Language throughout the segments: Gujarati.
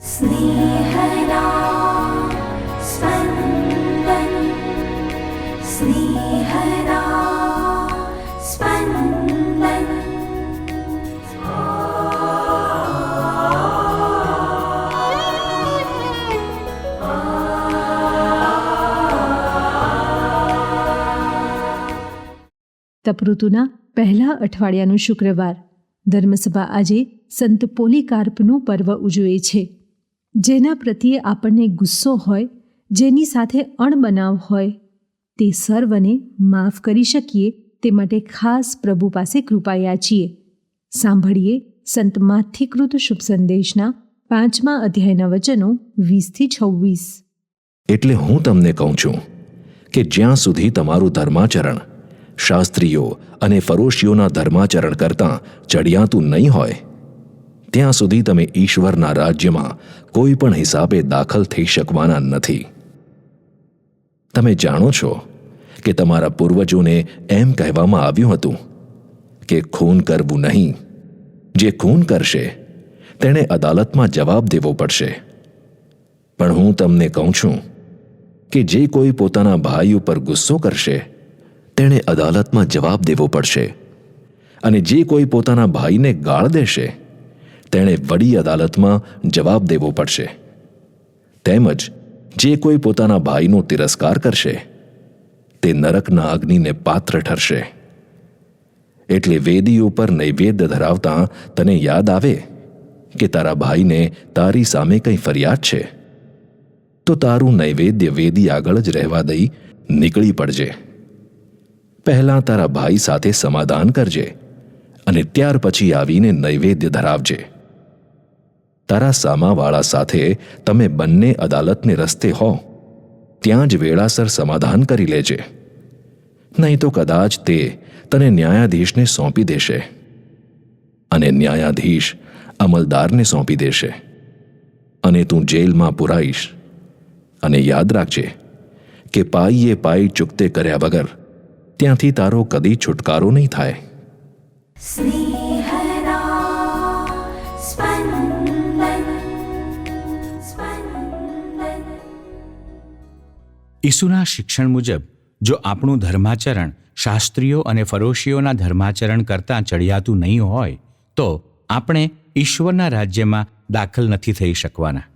स्नेहदा स्पन्दन् स्नेहदा स्पन्दन् તપઋતુના પહેલા અઠવાડિયાનું શુક્રવાર ધર્મસભા આજે સંત પોલીકાર્પનું પર્વ ઉજવે છે જેના પ્રત્યે આપણને ગુસ્સો હોય, જેની સાથે અણબનાવ હોય, તે સર્વને માફ કરી શકીએ, તે માટે ખાસ પ્રભુ પાસે કૃપા યાચીએ સાંભળીએ સંત માથિકૃત શુભ સંદેશના પાંચમા અધ્યાયના વચનો વીસથી છવ્વીસ. એટલે હું તમને કહું છું કે જ્યાં સુધી તમારું ધર્માચરણ શાસ્ત્રીઓ અને ફરોશીઓના ધર્માચરણ કરતાં ચડિયાતું નહીં હોય ત્યાં સુધી તમે ઈશ્વરના રાજ્યમાં કોઈ પણ હિસાબે દાખલ થઈ શકવાના નથી. તમે જાણો છો કે તમારા પૂર્વજોને એમ કહેવામાં આવ્યું હતું કે ખૂન કરવું નહીં. જે ખૂન કરશે, તેણે અદાલતમાં જવાબ દેવો પડશે. પણ હું તમને કહું છું કે જે કોઈ પોતાના ભાઈ ઉપર ગુસ્સો કરશે, તેણે અદાલતમાં જવાબ દેવો પડશે. અને જે કોઈ પોતાના ભાઈને ગાળ દેશે તેણે વડી અદાલતમાં જવાબ દેવો પડશે. તેમજ જે કોઈ પોતાના ભાઈનો તિરસ્કાર કરશે, તે નરકના અગ્નિને પાત્ર ઠરશે. એટલે વેદી ઉપર નૈવેદ્ય ધરાવતા તને યાદ આવે કે તારા ભાઈને તારી સામે કંઈ ફરિયાદ છે? તો તારું નૈવેદ્ય વેદી આગળ જ રહેવા દઈ નીકળી પડજે. પહેલાં તારા ભાઈ સાથે સમાધાન કરજે અને ત્યાર પછી આવીને નૈવેદ્ય ધરાવજે. તારા સામાવાળા સાથે તમે બંને અદાલતને રસ્તે હો. ત્યાં જ વેળાસર સમાધાન કરી લેજે. નહીં તો કદાચ તે તને ન્યાયાધીશને સોંપી દેશે. અને ન્યાયાધીશ અમલદારને સોંપી દેશે. અને તું જેલમાં પુરાઈશ. અને યાદ રાખજે કે પાઈએ પાઈ ચૂકતે કર્યા વગર ત્યાંથી તારો કદી છુટકારો નહીં થાય. ઈસુના શિક્ષણ મુજબ, જો આપણું ધર્માચરણ શાસ્ત્રીઓ અને ફરોશીઓના ધર્માચરણ કરતાં ચડિયાતું નહીં હોય, તો આપણે ઈશ્વરના રાજ્યમાં દાખલ નથી થઈ શકવાના.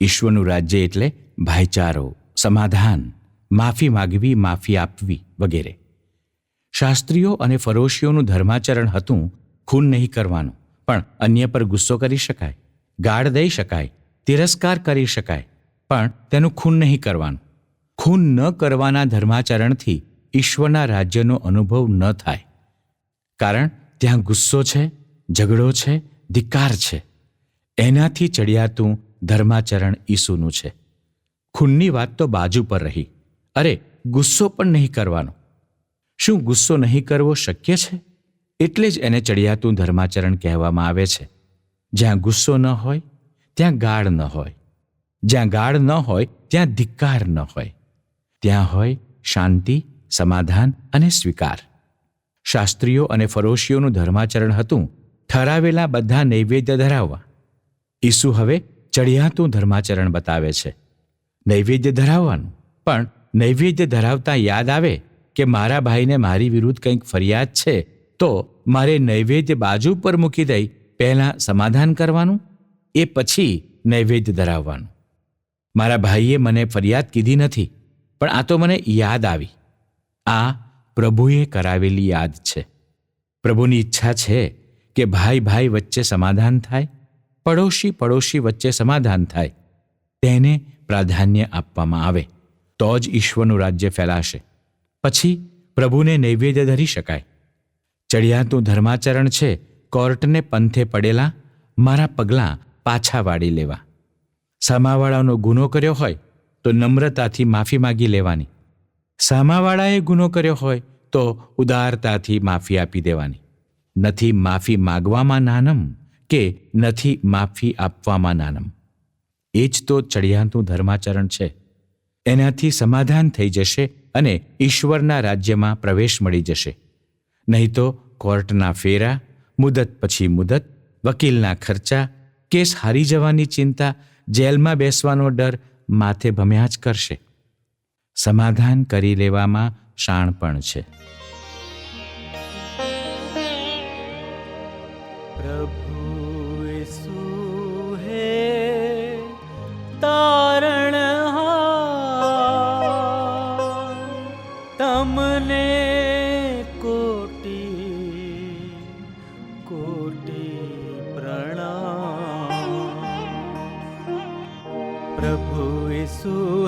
ઈશ્વરનું રાજ્ય એટલે ભાઈચારો, સમાધાન, માફી માગવી, માફી આપવી વગેરે. શાસ્ત્રીઓ અને ફરોશીઓનું ધર્માચરણ હતું, ખૂન નહીં કરવાનું, પણ અન્ય પર ગુસ્સો કરી શકાય, ગાળ દઈ શકાય, તિરસ્કાર કરી શકાય, પણ તેનું ખૂન નહીં કરવાનું. ખૂન ન કરવાના ધર્માચરણથી ઈશ્વરના રાજ્યનો અનુભવ ન થાય. કારણ ત્યાં ગુસ્સો છે, ઝઘડો છે, ધિક્કાર છે. એનાથી ચડિયાતું ધર્માચરણ ઈસુનું છે. ખૂનની વાત તો બાજુ પર રહી. અરે, ગુસ્સો પણ નહીં કરવાનો. શું ગુસ્સો નહીં કરવો શક્ય છે? એટલે જ એને ચડિયાતું ધર્માચરણ કહેવામાં આવે છે. જ્યાં ગુસ્સો ન હોય, ત્યાં ગાળ ન હોય. જ્યાં ગાળ ન હોય, ત્યાં ધિક્કાર ન હોય. ત્યાં હોય શાંતિ, સમાધાન અને સ્વીકાર. શાસ્ત્રીઓ અને ફરોશીઓનું ધર્માચરણ હતું, ઠરાવેલા બધા નૈવેદ્ય ધરાવવા. ઈસુ હવે ચડિયાતું ધર્માચરણ બતાવે છે. નૈવેદ્ય ધરાવવાનું. પણ નૈવેદ્ય ધરાવતા યાદ આવે કે મારા ભાઈને મારી વિરુદ્ધ કંઈક ફરિયાદ છે, તો મારે નૈવેદ્ય બાજુ પર મૂકી દઈ પહેલાં સમાધાન કરવાનું, એ પછી નૈવેદ્ય ધરાવવાનું. મારા ભાઈએ મને ફરિયાદ કીધી નથી. પણ આ તો મને યાદ આવી. આ પ્રભુએ કરાવેલી યાદ છે. પ્રભુની ઈચ્છા છે કે ભાઈ ભાઈ વચ્ચે સમાધાન થાય, પડોશી પડોશી વચ્ચે સમાધાન થાય. તેને પ્રાધાન્ય આપવામાં આવે. તો જ ઈશ્વરનું રાજ્ય ફેલાશે. પછી પ્રભુને નૈવેદ્ય ધરી શકાય. ચડિયાતું ધર્માચરણ છે, કોર્ટને પંથે પડેલા, મારા પગલાં પાછા વાળી લેવા. સામાવાળાનો ગુનો કર્યો હોય તો નમ્રતાથી માફી માગી લેવાની. સામાવાળાએ ગુનો કર્યો હોય તો ઉદારતાથી માફી આપી દેવાની. નથી માફી માગવામાં નાનમ કે નથી માફી આપવામાં નાનમ. એ જ તો ચડિયાતું ધર્માચરણ છે. એનાથી સમાધાન થઈ જશે અને ઈશ્વરના રાજ્યમાં પ્રવેશ મળી જશે. નહીં તો કોર્ટના ફેરા, મુદત પછી મુદત, વકીલના ખર્ચા, કેસ હારી જવાની ચિંતા, જેલમાં બેસવાનો ડર માથે ભમ્યા જ કરશે. સમાધાન કરી લેવામાં શાણપણ છે. પ્રભુ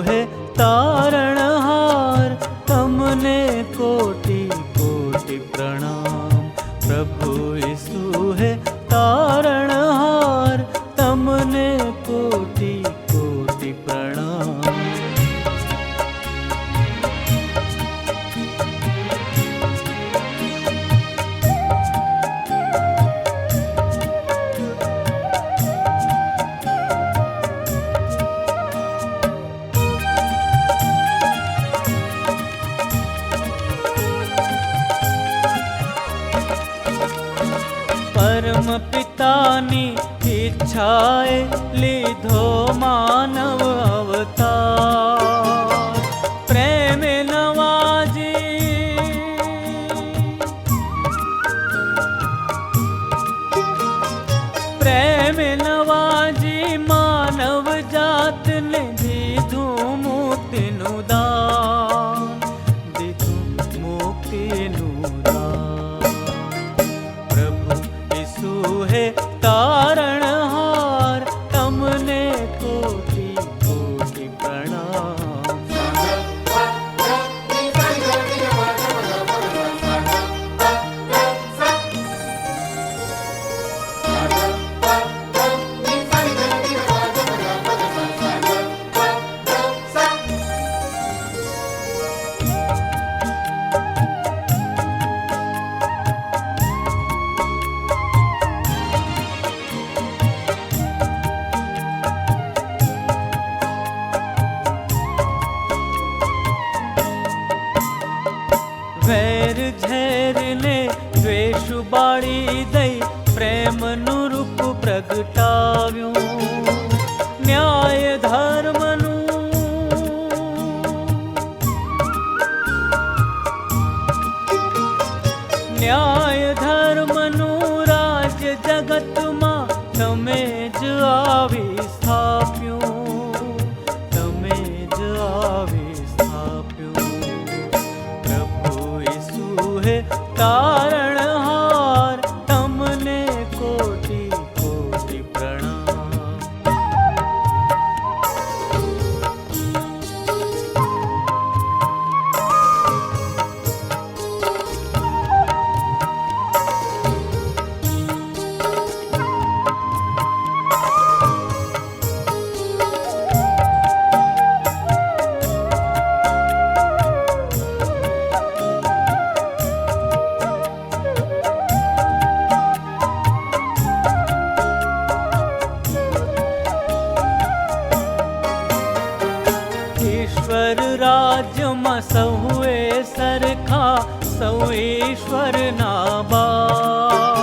હે તારણહાર પિતાની ઈચ્છાએ લીધો માનવ અવતાર બાળી દઈ પ્રેમનું રૂપ પ્રગટાવ્યું. ન્યાય ધર્મનું. ન્યાય ધર્મનું રાજ્ય જગતમાં તમે જ આવી સ્થાપ્યું. તમે જ આવી સ્થાપ્યું. પ્રભુ ઈસુ હે ઈશ્વર રાજ્યમાં સૌએ સરખા સૌ ઈશ્વરના બા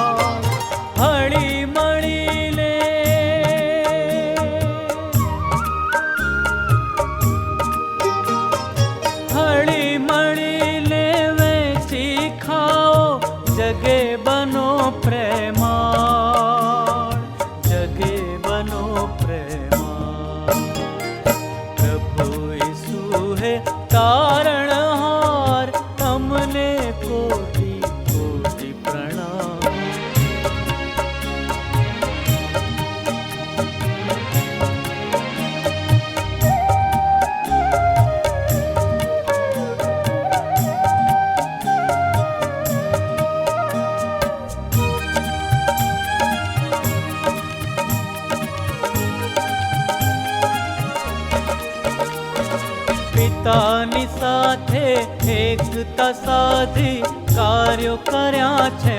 પિતાની સાથે એકતા સાધી કાર્યો કર્યા છે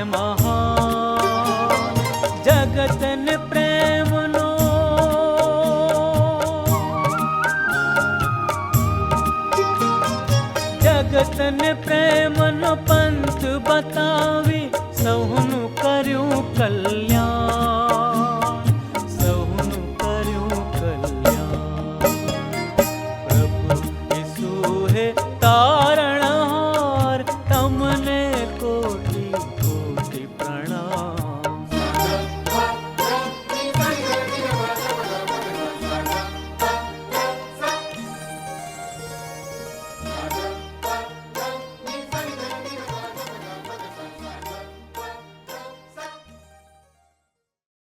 जगतन જગતને પ્રેમનો જગતને પ્રેમનો પંથ બતાવી સૌનું કર્યું કલ્યાણ કોટી કોટી પ્રાણ